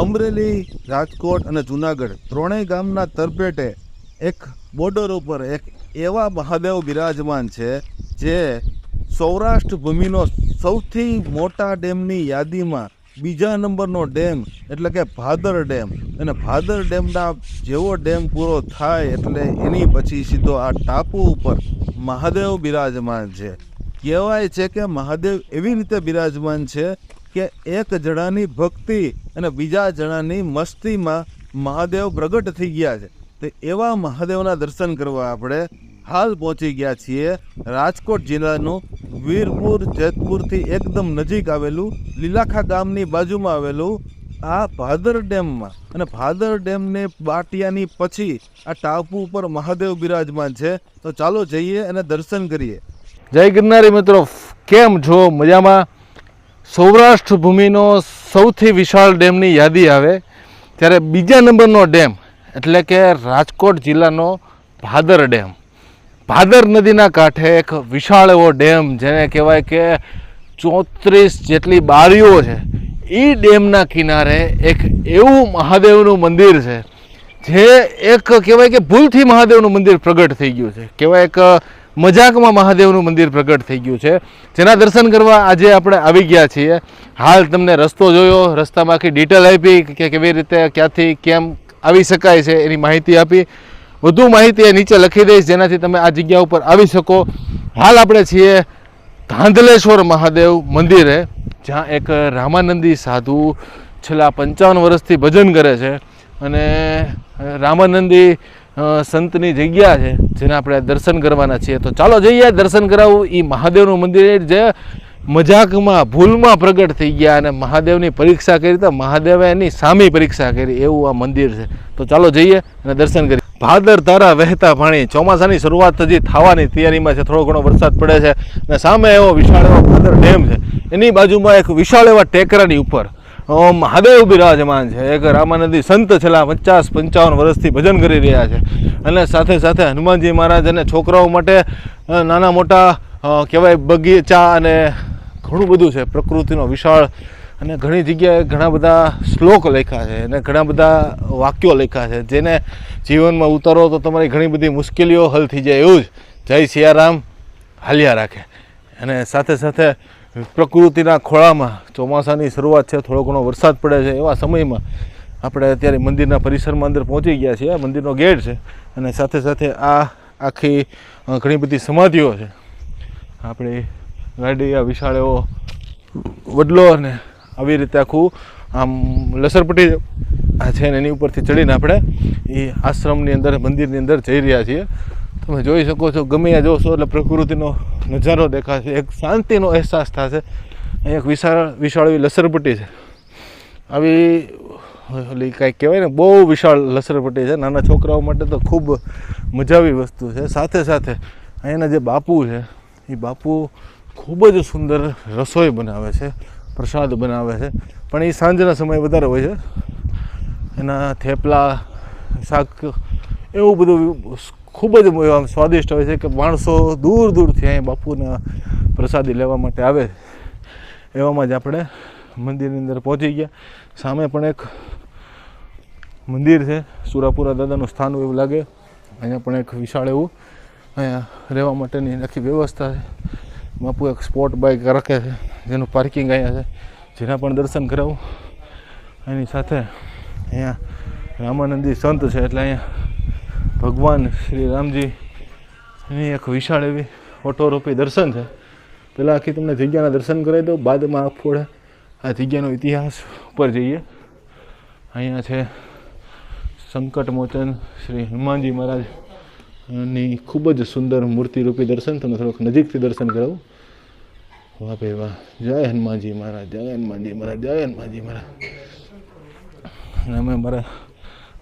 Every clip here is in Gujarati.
અમરેલી, રાજકોટ અને જુનાગઢ ત્રણેય ગામના તરપેટે એક બોર્ડર ઉપર એક એવા મહાદેવ બિરાજમાન છે જે સૌરાષ્ટ્ર ભૂમિનો સૌથી મોટા ડેમની યાદીમાં બીજા નંબરનો ડેમ એટલે કે ભાદર ડેમ. અને ભાદર ડેમના જેવો ડેમ પૂરો થાય એટલે એની પછી સીધો આ ટાપુ ઉપર મહાદેવ બિરાજમાન છે. કહેવાય છે કે મહાદેવ એવી રીતે બિરાજમાન છે કે એક જણાની ભક્તિ અને બીજા જણાની મસ્તીમાં મહાદેવ પ્રગટ થઈ ગયા છે. તો એવા મહાદેવના દર્શન કરવા આપણે હાલ પહોંચી ગયા છીએ રાજકોટ જિલ્લાનું વીરપુર, જેતપુરથી એકદમ નજીક આવેલું લીલાખા ગામની બાજુમાં આવેલું આ ભાદર ડેમમાં. અને ભાદર ડેમને બાટિયાની પછી આ ટાપુ ઉપર મહાદેવ બિરાજમાન છે. તો ચાલો જઈએ અને દર્શન કરીએ. જય ગિરનારી મિત્રો, કેમ છો? મજામાં? સૌરાષ્ટ્ર ભૂમિનો સૌથી વિશાળ ડેમની યાદી આવે, ત્યારે બીજા નંબરનો ડેમ, એટલે કે રાજકોટ જિલ્લાનો ભાદર ડેમ. ભાદર નદીના કાંઠે એક વિશાળ એવો ડેમ, જેને કહેવાય કે ચોત્રીસ જેટલી બારીઓ છે. એ ડેમના કિનારે એક એવું મહાદેવનું મંદિર છે, જે એક કહેવાય કે ભૂલથી મહાદેવનું મંદિર પ્રગટ થઈ ગયું છે. કહેવાય એક મજાકમાં મહાદેવનું મંદિર પ્રગટ થઈ ગયું છે. જેના દર્શન કરવા આજે આપણે આવી ગયા છીએ. હાલ તમને રસ્તો જોયો, રસ્તામાં આખી ડિટેલ આપી કે કેવી રીતે, ક્યાંથી, કેમ આવી શકાય છે એની માહિતી આપી. વધુ માહિતી નીચે લખી દઈશ, જેનાથી તમે આ જગ્યા ઉપર આવી શકો. હાલ આપણે છીએ ધાંધલેશ્વર મહાદેવ મંદિરે, જ્યાં એક રામાનંદી સાધુ છેલ્લા પંચાવન વર્ષથી ભજન કરે છે. અને રામાનંદી સંતની જગ્યા છે, જેને આપણે દર્શન કરવાના છીએ. તો ચાલો જઈએ, દર્શન કરાવવું એ મહાદેવનું મંદિર જે મજાકમાં, ભૂલમાં પ્રગટ થઈ ગયા અને મહાદેવની પરીક્ષા કરી તો મહાદેવે એની સામી પરીક્ષા કરી. એવું આ મંદિર છે. તો ચાલો જઈએ અને દર્શન કરીએ. ભાદર તારા વહેતા પાણી ચોમાસાની શરૂઆત હજી થવાની તૈયારીમાં છે. થોડો ઘણો વરસાદ પડે છે અને સામે એવો વિશાળ એવો ભાદર ડેમ છે. એની બાજુમાં એક વિશાળ એવા ટેકરાની ઉપર મહાદેવ બિરાજમાન છે. એક રામાનંદી સંત છેલ્લા પચાસ, પંચાવન વર્ષથી ભજન કરી રહ્યા છે. અને સાથે સાથે હનુમાનજી મહારાજ અને છોકરાઓ માટે નાના મોટા કહેવાય બગીચા અને ઘણું બધું છે. પ્રકૃતિનો વિશાળ અને ઘણી જગ્યાએ ઘણા બધા શ્લોક લખ્યા છે અને ઘણા બધા વાક્યો લખ્યા છે. જેને જીવનમાં ઉતારો તો તમારી ઘણી બધી મુશ્કેલીઓ હલ થઈ જાય એવું જ. જય સિયારામ. હાલ્યા રાખે. અને સાથે સાથે પ્રકૃતિના ખોળામાં ચોમાસાની શરૂઆત છે, થોડો ઘણો વરસાદ પડે છે, એવા સમયમાં આપણે અત્યારે મંદિરના પરિસરમાં અંદર પહોંચી ગયા છીએ. આ મંદિરનો ગેટ છે અને સાથે સાથે આ આખી ઘણી બધી સમાધિઓ છે. આપણી ગાડી આ વિશાળ એવો વડલો અને આવી રીતે આખું આમ લસરપટ્ટી આ છે ને એની ઉપરથી ચડીને આપણે એ આશ્રમની અંદર, મંદિરની અંદર જઈ રહ્યા છીએ. તમે જોઈ શકો છો, ગમે ત્યાં જોશો એટલે પ્રકૃતિનો નજારો દેખાશે, એક શાંતિનો અહેસાસ થશે. અહીં એક વિશાળ વિશાળ એવી લસરપટ્ટી છે. આવી, ઓલી કાંઈક કહેવાય ને, બહુ વિશાળ લસરપટ્ટી છે. નાના છોકરાઓ માટે તો ખૂબ મજાવી વસ્તુ છે. સાથે સાથે અહીંના જે બાપુ છે, એ બાપુ ખૂબ જ સુંદર રસોઈ બનાવે છે, પ્રસાદ બનાવે છે. પણ એ સાંજના સમયે વધારે હોય છે. એના થેપલા, શાક, એવું બધું ખૂબ જ આમ સ્વાદિષ્ટ હોય છે કે માણસો દૂર દૂરથી અહીં બાપુના પ્રસાદી લેવા માટે આવે. એવામાં જ આપણે મંદિરની અંદર પહોંચી ગયા. સામે પણ એક મંદિર છે. સુરાપુરા દાદાનું સ્થાન એવું લાગે. અહીંયા પણ એક વિશાળ એવું અહીંયા રહેવા માટેની આખી વ્યવસ્થા છે. બાપુ એક સ્પોટ બાઇક રાખે છે. જેનું પાર્કિંગ અહીંયા છે. જેના પણ દર્શન કરાવું. એની સાથે અહીંયા રામાનંદી સંત છે એટલે અહીંયા ભગવાન શ્રી રામજીની એક વિશાળ એવી ફોટોરૂપી દર્શન છે. પહેલાં આખી તમને જગ્યાના દર્શન કરાવી દો બાદમાં આપણે આ જગ્યાનો ઇતિહાસ ઉપર જઈએ. અહીંયા છે સંકટ મોચન શ્રી હનુમાનજી મહારાજની ખૂબ જ સુંદર મૂર્તિરૂપી દર્શન. તમને થોડુંક નજીકથી દર્શન કરાવું. વાહ ભાઈ વાહ. જય હનુમાનજી મહારાજ, જય હનુમાનજી મહારાજ, જય હનુમાનજી મહારાજ. અને અમે મારા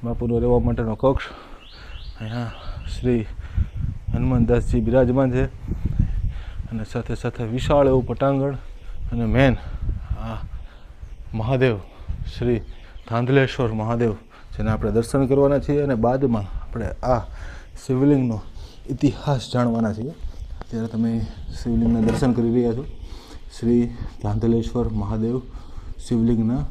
બાપુનો રહેવા માટેનો કક્ષ અહીંયા શ્રી હનુમાનદાસજી બિરાજમાન છે અને સાથે સાથે વિશાળ એવું પટાંગણ અને મેન આ મહાદેવ, શ્રી ધાંધલેશ્વર મહાદેવ, જેને આપણે દર્શન કરવાના છીએ અને બાદમાં આપણે આ શિવલિંગનો ઇતિહાસ જાણવાના છીએ. ત્યારે તમે શિવલિંગના દર્શન કરી રહ્યા છો. શ્રી ધાંધલેશ્વર મહાદેવ શિવલિંગના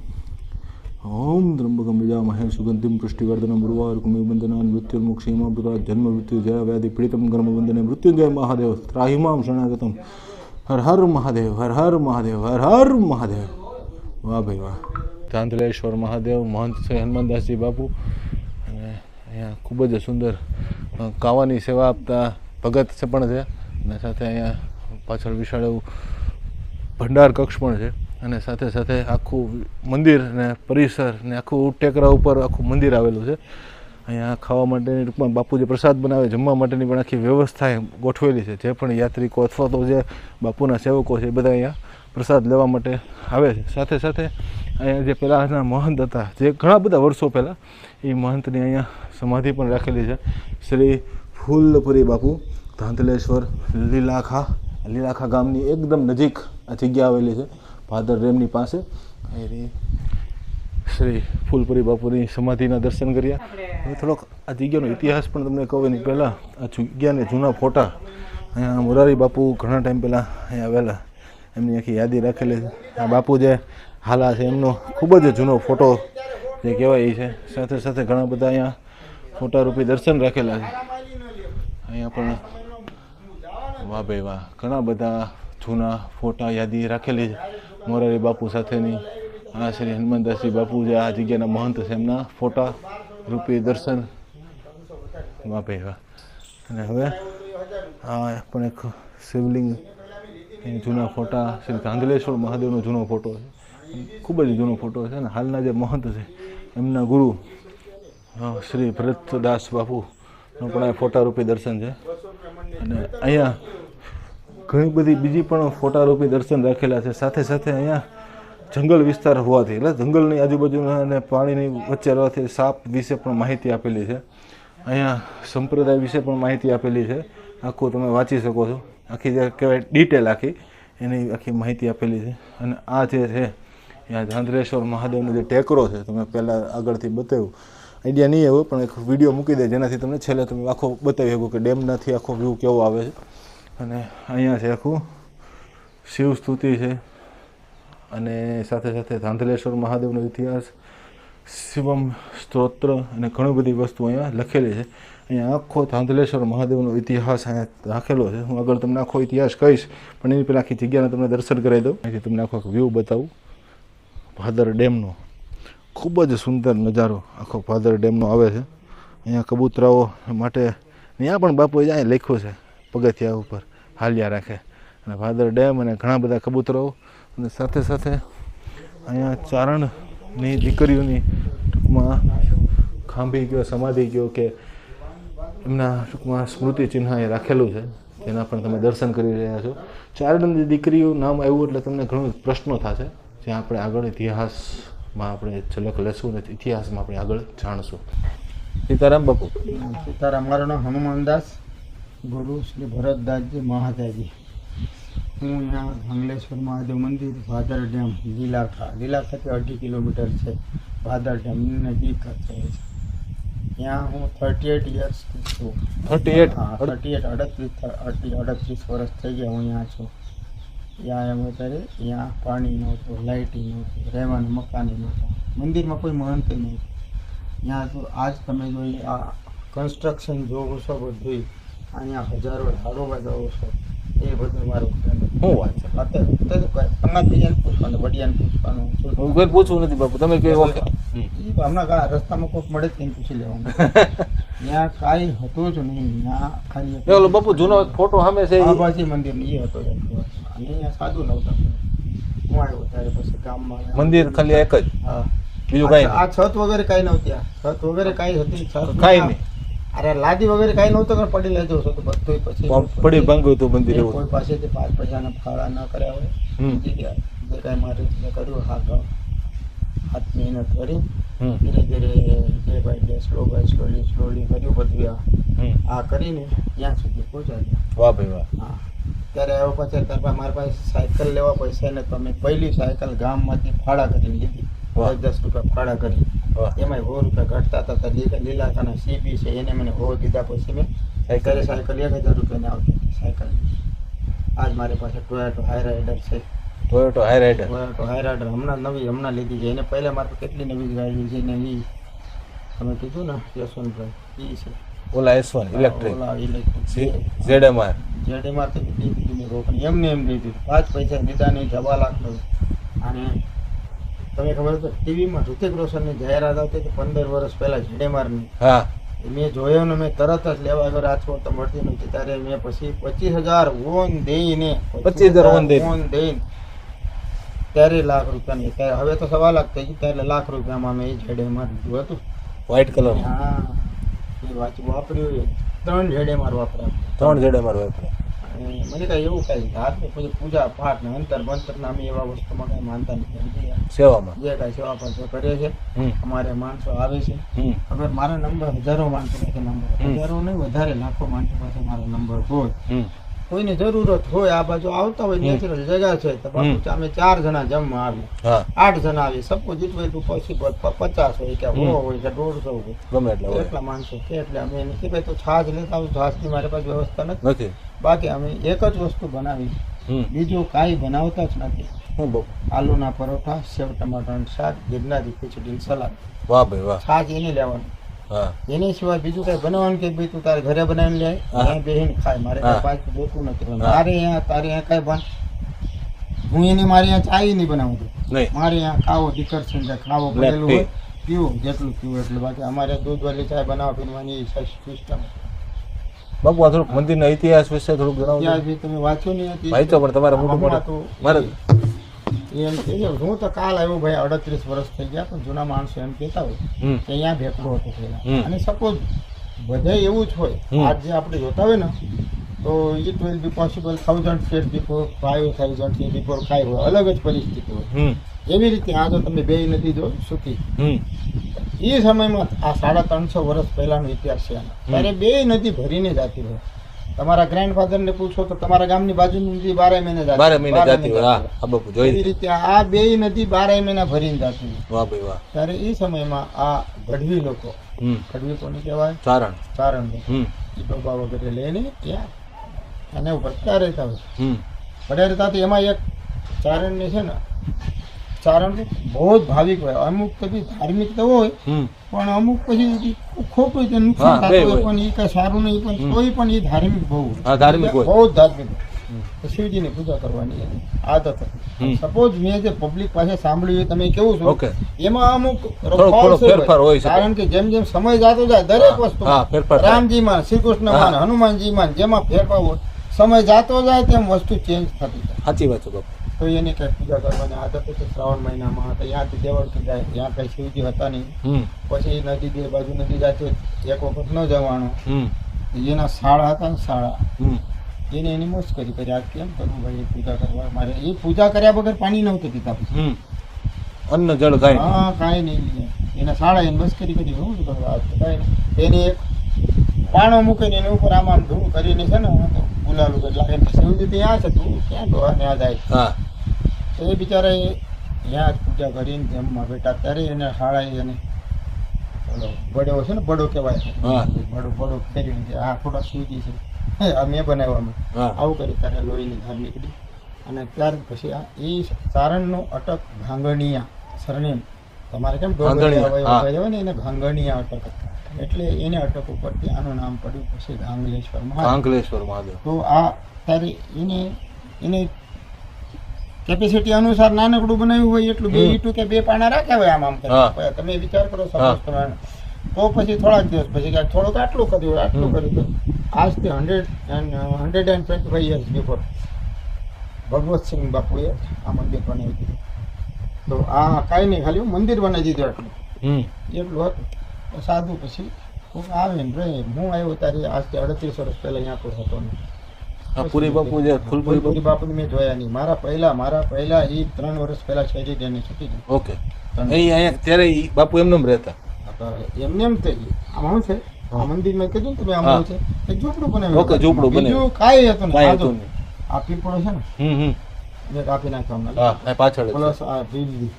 ઓમ ત્રંબકમ વિજામહે સુગંધિમ પુષ્ટિવર્ધનમ ઉર્વારુકમિ વંદના મૃત્યુર્મુક્ષીમા જન્મ મૃત્યુ જય વ્યાધિ પીડિતમ કર્મ વંદને મૃત્યુંજય મહાદેવ ત્રાહિમામ શરણાગતમ હર હર મહાદેવ હર હર મહાદેવ હર હર મહાદેવ વાહ ભાઈ વાહ તાંતલેશ્વર મહાદેવ મહંત શ્રી હનુમાનદાસજી બાપુ અને અહીંયા ખૂબ જ સુંદર કાવાની સેવા આપતા ભગત પણ છે. અને સાથે અહીંયા પાછળ વિશાળ એવું ભંડાર કક્ષ પણ છે. અને સાથે સાથે આખું મંદિર ને પરિસર ને આખું ટેકરા ઉપર આખું મંદિર આવેલું છે. અહીંયા ખાવા માટેની ટૂંકમાં બાપુ જે પ્રસાદ બનાવે, જમવા માટેની પણ આખી વ્યવસ્થા ગોઠવેલી છે. જે પણ યાત્રિકો અથવા તો જે બાપુના સેવકો છે એ બધા અહીંયા પ્રસાદ લેવા માટે આવે છે. સાથે સાથે અહીંયા જે પહેલાંના મહંત હતા, જે ઘણા બધા વર્ષો પહેલાં એ મહંતની અહીંયા સમાધિ પણ રાખેલી છે. શ્રી ફૂલપુરી બાપુ ધાંતલેશ્વર લીલાખા લીલાખા ગામની એકદમ નજીક આ જગ્યા આવેલી છે. ભાદર ડેમની પાસે. એ શ્રી ફૂલપુરી બાપુની સમાધિના દર્શન કર્યા. હવે થોડોક આ જગ્યાનો ઇતિહાસ પણ તમને કહું એની પહેલાં. આ જગ્યાને જૂના ફોટા. અહીંયા મોરારી બાપુ ઘણા ટાઈમ પહેલાં અહીંયા આવેલા. એમની આખી યાદી રાખેલી છે. આ બાપુ જે હાલા છે એમનો ખૂબ જ જૂનો ફોટો જે કહેવાય એ છે. સાથે સાથે ઘણા બધા અહીંયા ફોટારૂપી દર્શન રાખેલા છે. અહીંયા પણ વાહ ભાઈ વાહ. ઘણા બધા જૂના ફોટા યાદી રાખેલી છે. મોરારી બાપુ સાથેની આ શ્રી હનુમાનદાસજી બાપુ જે આ જગ્યાના મહંત છે એમના ફોટા રૂપી દર્શન વાહ ભાઈ અને હવે આ પણ એક શિવલિંગ જૂના ફોટા શ્રી ગાંધલેશ્વર મહાદેવનો જૂનો ફોટો છે. ખૂબ જ જૂનો ફોટો છે અને હાલના જે મહંત છે એમના ગુરુ શ્રી ભરતદાસ બાપુનો પણ આ ફોટા રૂપી દર્શન છે. અને અહીંયા ઘણી બધી બીજી પણ ફોટારૂપી દર્શન રાખેલા છે. સાથે સાથે અહીંયા જંગલ વિસ્તાર હોવાથી, એટલે જંગલની આજુબાજુના અને પાણીની વચ્ચે રહેવાથી સાપ વિશે પણ માહિતી આપેલી છે. અહીંયા સંપ્રદાય વિશે પણ માહિતી આપેલી છે. આખું તમે વાંચી શકો છો. આખી જે કહેવાય ડિટેલ આખી, એની આખી માહિતી આપેલી છે. અને આ જે છે ત્યાં ધાંધરેશ્વર મહાદેવનો જે ટેકરો છે, તમે પહેલાં આગળથી બતાવ્યું. આઈડિયા નહીં એવો પણ એક વીડિયો મૂકી દે, જેનાથી તમને છેલ્લે તમે આખો બતાવી શકો કે ડેમનાથી આખો વ્યૂ કેવો આવે છે. અને અહીંયા છે આખું. શિવ સ્તુતિ છે. અને સાથે સાથે ધાંધલેશ્વર મહાદેવનો ઇતિહાસ, શિવમ સ્તોત્ર અને ઘણી બધી વસ્તુ અહીંયા લખેલી છે. અહીંયા આખો ધાંધલેશ્વર મહાદેવનો ઇતિહાસ અહીંયા રાખેલો છે. હું આગળ તમને આખો ઇતિહાસ કહીશ, પણ એની પહેલાં આખી જગ્યાને તમને દર્શન કરાવી દઉં. અહીંથી તમને આખો વ્યૂ બતાવું. ભાદર ડેમનો ખૂબ જ સુંદર નજારો આખો ભાદર ડેમનો આવે છે. અહીંયા કબૂતરાઓ માટે, ત્યાં પણ બાપુએ અહીંયા લખ્યું છે, પગથિયા ઉપર. હાલ્યા રાખે. અને ભાદર ડેમ અને ઘણા બધા કબૂતરો અને સાથે સાથે અહીંયા ચારણની દીકરીઓની ટૂંકમાં ખાંભી ગયો, સમાધિ ગયો કે એમના ટૂંકમાં સ્મૃતિ ચિહ્ન એ રાખેલું છે. તેના પણ તમે દર્શન કરી રહ્યા છો. ચારણની દીકરીઓ નામ આવ્યું એટલે તમને ઘણો પ્રશ્નો થશે. જ્યાં આપણે આગળ ઇતિહાસમાં આપણે ઝલક લેશું અને ઇતિહાસમાં આપણે આગળ જાણશું. સીતારામ બાપુ. સીતારામ, મારું નામ હનુમાનદાસ. ગુરુ શ્રી ભરતદાસજી મહાદાજી હું અહીંયા મંગલેશ્વર મહાદેવ મંદિર ભાદર ડેમ લીલાખા લીલાખાથી અઢી કિલોમીટર છે. ભાદર ડેમની નજીક છે. ત્યાં હું થર્ટી એટ યર્સથી છું. થર્ટી એટ હા થર્ટી એટ અડત્રીસ અડત્રીસ વર્ષ થઈ ગયા હું અહીંયા છું. ત્યાં એમ અત્યારે ત્યાં પાણી નહોતું લાઇટિંગ નહોતું રહેવાનું મકાન નહોતું. મંદિરમાં કોઈ મહંત નહીં. ત્યાં તો આજ તમે જોઈ આ કન્સ્ટ્રક્શન જોવો છો બધું અહીંયા હજારો ઝાડો જોવો છો. એ બધું મારું શું વાત છે? અત્યારે પૂછવાનું વડિયાને પૂછવાનું હું કોઈ પૂછવું નથી બાપુ તમે કહો. હમણાં ઘણા રસ્તામાં કોઈક મળે તેને પૂછી લેવાનું. ત્યાં કાંઈ હતું જ નહીં ત્યાં ખાલી ઓલો બાપુ જૂનો ફોટો સામે છે આભાસી મંદિર એ હતો અને અહીંયા સાદું નહોતા. હું આવ્યો ત્યારે પછી ગામમાં મંદિર ખાલી એક જ? હા. બીજું કાંઈ આ છત વગેરે કાંઈ નહોતી આ. છત વગેરે કાંઈ હતી છત કાંઈ નહીં. અરે લાદી વગેરે કઈ નહોતું પણ પડી લેજો તો બધું પછી પડી ભાંગ્યું હતું મંદિર કોઈ પાસેથી પાંચ પૈસાના ફાળા ના કર્યા હોય. જે કાંઈ મારે કર્યું હા ગામ હાથ મહેનત કરી. ધીરે ધીરે day by day slow by slowly slowly કર્યું બધું આ. આ કરીને ત્યાં સુધી પહોંચાડ્યા. વાહ ભાઈ વાહ. હા. ત્યારે આવ્યો પછી તાર પાસે મારી પાસે સાયકલ લેવા પૈસા ને તમે પહેલી સાયકલ ગામમાંથી ફાળા કરીને લીધી. દસ રૂપિયા ફાળા કરી. એમાં સો રૂપિયા ઘટતા હતા લીલા લીલા થાના સીબી છે એને મને હો દીધા પછી મેં સાયકલ સાયકલ એક હજાર રૂપિયાની આવતી સાયકલ આજ મારી પાસે ટોયોટો હાઈ રાઇડર છે. ટોયોટો હાઈ રાઇડર ટોયોટો હાઈરાઈડર હમણાં નવી હમણાં લીધી છે. એને પહેલા મારે કેટલી નવી ગાડી છે ને એ તમે કીધું ને યશવંતભાઈ એ છે. Ola S one electric Ola electric ઝેડએમઆર. જેડીમાં તો મેં રોકડી. એમને એમ લીધી પાંચ પૈસા દીધા નહીં જવા લાગતો. અને તમે ખબર છે ટીવીમાં ઋતિક રોશનની જાહેરાત આવતી હતી પંદર વર્ષ પહેલા જેડેમારની હા. મેં જોયો ને મેં તરત જ લેવા ગયો રાજકોટ તો મળતી નહોતી ત્યારે મેં પછી પચીસ હજાર ઓન દઈને પચીસ હજાર ઓન દઈને. ત્યારે લાખ રૂપિયાની ત્યારે હવે તો સવા લાખ થઈ ગઈ ત્યારે લાખ રૂપિયામાં મેં એ જેડેમાર લીધું હતું. વ્હાઈટ કલર હા. એ વાંચું વાપર્યું ત્રણ જેડેમાર વાપર્યા. ત્રણ ઝેડએમઆર વાપરે અને મને કાંઈ એવું કાંઈ ધાર્મિક બધું પૂજા પાઠ ને અંતર બંતર નામે અમે એવા વસ્તુમાં કાંઈ માનતા નથી. સેવામાં? જે કાંઈ સેવા પણ કરે છે અમારે માણસો આવે છે. હવે અગર મારા નંબર હજારો માણસો પાસે નંબર હજારો નહીં વધારે લાખો માણસો પાસે મારો નંબર હોય. કોઈને જરૂરત હોય આ બાજુ આવતા હોય હમ. નેચરલ જગ્યા છે તો બાપુ હમ. અમે ચાર જણા જમવા આવીએ. હા. આઠ જણા આવીએ. સબકો જીતવે એટલું પોસિબલ પચાસ હોય કે હમ. સો હોય કે દોઢસો હોય. ગમે એટલે હોય. એટલા માણસો છે એટલે અમે એને કે ભાઈ તો છાશ લેતા આવું છાશની મારી પાસે વ્યવસ્થા નથી. નથી. બાકી અમે એક જ વસ્તુ બનાવી. હમ. બીજું કાંઈ બનાવતા જ નથી. હું બહુ. આલુના પરોઠા સેવ ટમાટરનું શાક ગિરનારી ખીચડી સલાડ. વાહ ભાઈ વાહ. છાશ એને લેવાનું. હા એની સિવાય બીજું કઈ બનાવવાનું કે ભાઈ તું તારે ઘરે બનાવીને લે અહીંયા બેહીને ખાય. મારે પાંચ જોતું નથી. મારે અહીંયા તારે અહીંયા કઈ બન હું એની મારે અહીંયા ચાય નહીં બનાવું મારે અહીંયા ખાવો દીકર છે ખાવો પડેલું હોય પીવું જેટલું પીવું એટલું બાકી અમારે દૂધ વાળી ચાય બનાવવા પીવાની સિસ્ટમ બાપુ થોડુંક મંદિરના ઇતિહાસ વિશે થોડુંક જણાવો તમે વાંચો નહીં વાંચ્યો પણ તમારે મોટું મોટું મારે એમ કે હું તો કાલ આવ્યો ભાઈ અડત્રીસ વર્ષ થઈ ગયા પણ જૂના માણસો એમ કહેતા હોય કે અહીંયા ભેકડો હતો પહેલા અને સપોઝ બધે એવું જ હોય. આજ જે આપણે જોતા હોય ને તો it will be possible thousand state before five thousand before five હોય અલગ જ પરિસ્થિતિ હોય. એવી રીતે આ જો તમે બે નદી જો સુકી એ સમયમાં આ સાડા ત્રણસો વર્ષ પહેલાનો ઇતિહાસ છે. ત્યારે બે નદી ભરીને જતી હોય. તમારા ગ્રેન્ડફાધર ને પૂછો તો તમારા ગામની બાજુની નદી બારે મહિને બારે મહિને જાતી હોય આ બાપુ જોઈ રીતે આ બે નદી બારે મહિના ભરીને જતી વાહ ભાઈ વાહ. ત્યારે એ સમયમાં આ ગઢવી લોકો ગઢવી કોને કહેવાય? ચારણ. ચારણ એ ડોબા વગેરે લઈને ત્યાં અને ઉપર ત્યાં રહેતા હોય. પડ્યા રહેતા તો એમાં એક ચારણને છે ને ચારણ બહુ જ ભાવિક હોય. અમુક પછી ધાર્મિક તો હોય પણ અમુક પછી ખોટું છે નુકસાન થતું. પણ એ કઈ સારું નહીં પણ તોય પણ એ ધાર્મિક બહુ ધાર્મિક બહુ જ ધાર્મિક શિવજીની પૂજા કરવાની આદત સપોઝ મેં જે પબ્લિક પાસે સાંભળ્યું તમે કેવું છો એમાં અમુક ફેરફાર હોય કારણ કે જેમ જેમ સમય જાતો જાય દરેક વસ્તુ. રામજી માં શ્રી કૃષ્ણ હા. હનુમાનજી માં જેમાં ફેરફાર હોય સમય જાતો જાય તેમ વસ્તુ ચેન્જ થતી જાય. સાચી વાત છે તો એની કઈ પૂજા કરવાની. આદત હતી શ્રાવણ મહિનામાં તો ત્યાંથી દેવળથી જાય. ત્યાં કઈ શિવજી હતા નહીં. પછી નદી બે બાજુ નદી જાય એક વખત ન જવાનું. એના શાળા હતા ને શાળા. એને એની મુશ્કેલી કરી. આ કેમ કરવું ભાઈ પૂજા કરવા મારે એ પૂજા કર્યા વગર પાણી નહોતું પીતા હમ. અન્ન જળ ગાય. હા કાંઈ નહીં એના શાળા એને મસ્કરી કરી. હું શું કરવા એને કાંઈ એની એક પાણો મૂકીને એની ઉપર આમ આમ ધૂળ કરીને છે ને ગુલાબ એટલે એમ શિવજી ત્યાં છે તું ક્યાં ડોહા ત્યાં જાય. હા. તો એ બિચારા એ ત્યાં પૂજા કરીને જમવા બેઠા ત્યારે એને શાળાએ એને ઓલો બડો છે ને બડો કહેવાય હા. બડો બડો ફેરીને કે આ થોડા શિવજી છે. આ મેં બનાવવામાં. આવું કરી ત્યારે લોહીની ધાર નીકળી. અને ત્યાર પછી આ એ સારણનો અટક ભાંગણિયા સરનેમ. તમારે કેમ હોય ને એને ભાંગણિયા અટક. એટલે એને અટક ઉપરથી આનું નામ પડ્યું પછી ગાંગલેશ્વર મહાદેવ. તો આ ત્યારે એને એને કેપેસિટી અનુસાર નાનકડું બનાવ્યું હોય એટલું બે ઈટું કે બે પાણા રાખ્યા હોય આમ આમ કરીને. તમે વિચાર કરો સપોઝ પ્રમાણે તો પછી થોડાક દિવસ પછી ક્યાંક થોડુંક આટલું કર્યું આટલું કર્યું આજથી hundred and hundred and twenty five years before Bhagwatsinh બાપુએ આ મંદિર બનાવી દીધું. તો આ કાંઈ નહીં ખાલી મંદિર બનાવી દીધું આટલું. એટલું હતું. સાધુ પછી આવે ને રહે હું આવ્યો ત્યારે આજથી અડત્રીસ વર્ષ પહેલા અહીંયા કોઈ હતો નહીં. પુરી બાપુ જે ફૂલપુરી ફૂલપુરી બાપુ? મેં જોયા નહીં. મારા પહેલા મારા પહેલા એ ત્રણ વર્ષ પહેલા શરીર એને છૂટી ગયું ઓકે. અહીં અહીંયા ત્યારે બાપુ એમને એમ રહેતા એમને એમ તે આમાં છે. મંદિરમાં કીધું તમે આમ છે. એક ઝૂંપડું બનાવ્યું ઓકે, ઝૂંપડું બીજું બનાવ્યું. કાંઈ હતું કાંઈ હતું આ પીપળો છે ને હમ હમ. કાપી નાખ્યો હમણાં. હા પાછળ પ્લસ આ પીપળી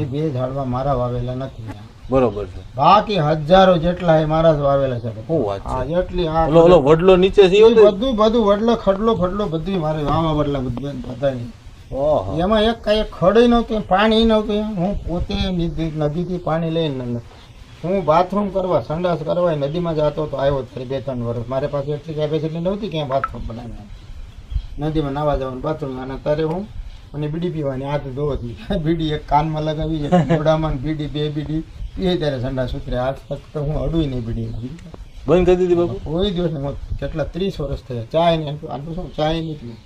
એ બે ઝાડવા મારા વાવેલા નથી. બરોબર છે. બાકી હજારો જેટલા એ મારા જ વાવેલા છે શું વાત છે? જેટલી આ ઓલો ઓલો વડલો નીચે છે બધું બધું? વડલો ખડલો ફડલો બધું મારે વાવા વડલા બધું ઓહો. એમાં એક કાંઈ ખડે નહોતું પાણી નહોતું. હું પોતે નદી- નદીથી પાણી લઈને હું બાથરૂમ કરવા સંડાસ કરવા નદીમાં જતો તો આવ્યો ત્યારે બે ત્રણ વર્ષ મારે પાસે એટલી કેપેસિટી નહોતી ક્યાં બાથરૂમ બનાવવાની. નદીમાં નાવા જવાનું બાથરૂમ અને અત્યારે હું અને બીડી પીવાની આદત ધોતી બીડી એક કાનમાં લગાવી છે મોઢામાં બીડી બે બીડી. પીએ ત્યારે સંડા ઉતરે આઠ તક હું અડું નહીં પડી બંધ કરી દીધી બાપુ? કોઈ દિવસ નહીં. કેટલા ત્રીસ વર્ષ થયા ચાય ને આટલું શું ચાય નહીં પીવું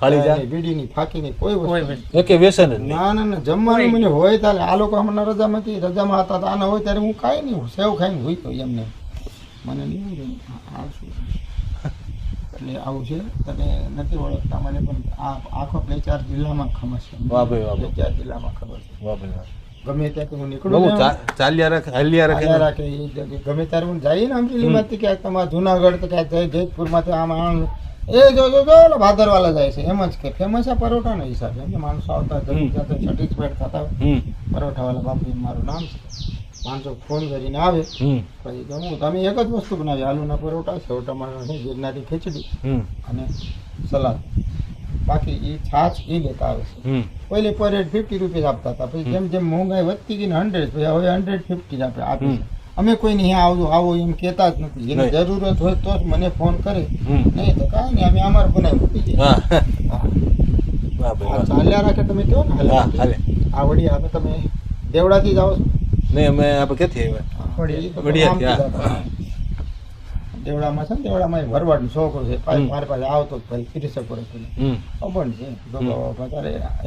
ખાલી ચાય જા નહીં, બીડી નહીં કોઈ વસ્તુ એકે વ્યસન ના ના ના જમવાનું મને હોય ત્યારે આ લોકો હમણાં રજામાં હતી રજામાં હતા તો આના હોય ત્યારે હું કાંઈ નહીં સેવ ખાઈને હોય તો એમને. મને નહીં હોય આ શું? એટલે આવું છે. તને નથી ઓળખતા મને પણ આ આખો બે ચાર જિલ્લામાં ખબર છે. વાહ બે ચાર જિલ્લામાં ખબર છે. વાહ ભાઈ વાહ. ગમે ત્યાંથી હું નીકળું ચાલ્યા રાખે હાલ્યા રાખે રાખે ગમે ત્યારે હું જઈએ ને અમરેલીમાંથી ક્યાંક તમારા જુનાગઢ તો ક્યાંક જાય જેતપુરમાંથી આમ આમ. એ જો જો જો ભાદરવાલા જાય છે એમ જ કે ફેમસ છે પરોઠાના હિસાબ. એમ માણસો આવતા જમીન જાતે સેટિસ્ફાઈડ થતા હોય. હમ. બાપુ મારું નામ છે. માણસો ફોન કરીને આવે. પછી તો હું તમે એક જ વસ્તુ બનાવી આલુના પરોઠા સેવ ટમાટર ગિરનારી ખીચડી અને સલાડ બાકી એ છાશ એ લેતા આવે છે. પહેલે પર રેટ ફિફ્ટી રૂપિયા આપતા હતા. પછી જેમ જેમ મોંઘાઈ વધતી ગઈ ને હંડ્રેડ પછી હવે હંડ્રેડ ફિફ્ટી જ આપણે આપી અમે કોઈને અહીંયા આવજો આવો એમ કહેતા જ નથી. એને જરૂરત હોય તો જ મને ફોન કરે. નહીં તો કાંઈ નહીં અમે અમારે બનાવી મૂકી વાહ. ચાલ્યા રાખે તમે કહો ને આ વડી હવે તમે દેવડાથી જાઓ છો. નહીં અમે આપણે ક્યાંથી આવ્યા? વડીયા વડિયાથી. દેવડામાં છે ને દેવડામાં ભરવાડનો છોકરો છે. મારી પાસે આવતો ભાઈ ત્રીસ વર્ષ અભણ છે?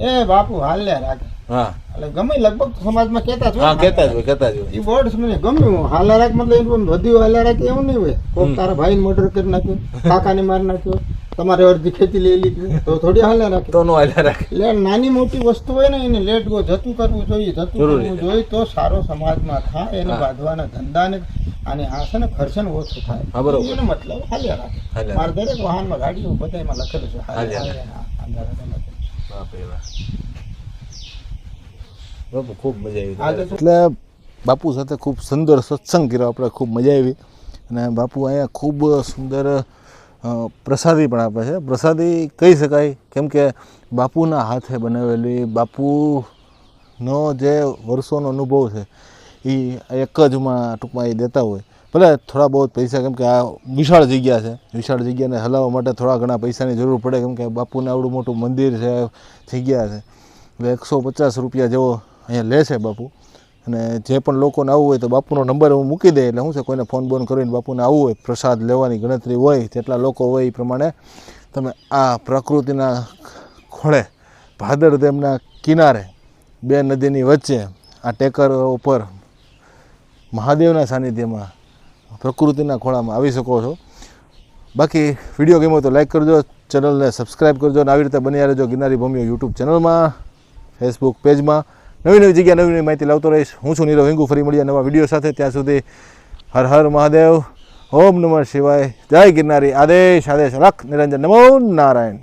એ બાપુ હાલ્યા રાખે. એટલે ગમે લગભગ સમાજમાં કેતા જ હોય. કહેતા જ હોય કહેતા જ હોય. એ વર્ડ્સ મને ગમ્યું હું રાખ મતલબ એમ વધ્યું હાલા રાખ એવું નહીં હોય. કોક તારા ભાઈને મર્ડર કરી નાખ્યો કાકાને મારી નાખ્યો તમારે અડધી ખેતી લઈ લીધી. તો થોડી હાલે રાખે. તો નો હાલ્યા રાખે. એટલે નાની મોટી વસ્તુ હોય ને એને લેટ ગો જતું કરવું જોઈએ જતું કરવું જોઈએ તો સારો સમાજમાં થાય એને. બાંધવાના ધંધાને અને આ છે ને ખર્ચન ઓછું થાય. હા, બરોબર. એનો મતલબ હાલ્યા રાખે. મારે દરેક વાહનમાં ગાડીઓ હાલ્યા રાખે. લખેલું છે. ખૂબ મજા આવી. એટલે બાપુ સાથે ખૂબ સુંદર સત્સંગ કર્યો. આપણે ખૂબ મજા આવી. અને બાપુ અહીંયા ખૂબ સુંદર પ્રસાદી પણ આપે છે. પ્રસાદી કહી શકાય કેમ કે બાપુના હાથે બનાવેલી બાપુનો જે વર્ષોનો અનુભવ છે એ એક જમાં ટૂંકમાં એ દેતા હોય. ભલે થોડા બહુ પૈસા, કેમ કે આ વિશાળ જગ્યા છે. વિશાળ જગ્યાને હલાવવા માટે થોડા ઘણા પૈસાની જરૂર પડે, કેમ કે બાપુને આવડું મોટું મંદિર છે, જગ્યા છે. એટલે એકસો પચાસ રૂપિયા જેવો અહીંયા લે છે બાપુ. અને જે પણ લોકોને આવવું હોય તો બાપુનો નંબર હું મૂકી દે, એટલે શું છે કોઈને ફોન બોન કરીને બાપુને આવવું હોય, પ્રસાદ લેવાની ગણતરી હોય, જેટલા લોકો હોય એ પ્રમાણે તમે આ પ્રકૃતિના ખોળે, ભાદર ડેમના કિનારે, બે નદીની વચ્ચે, આ ટેકર ઉપર મહાદેવના સાનિધ્યમાં, પ્રકૃતિના ખોળામાં આવી શકો છો. બાકી વીડિયો ગમ્યો તો લાઈક કરજો, ચેનલને સબસ્ક્રાઈબ કરજો અને આવી રીતે બન્યા રહેજો ગિરનારી ભૂમિઓ યુટ્યુબ ચેનલમાં ફેસબુક પેજમાં નવી નવી જગ્યા નવી નવી માહિતી લાવતો રહીશ. હું છું નીરવ હિંગુ, ફરી મળીએ નવા વીડિયો સાથે. ત્યાં સુધી હર હર મહાદેવ. ઓમ નમઃ શિવાય. જય ગિરનારી. આદેશ આદેશ. લખ નિરંજન. નમો નારાયણ.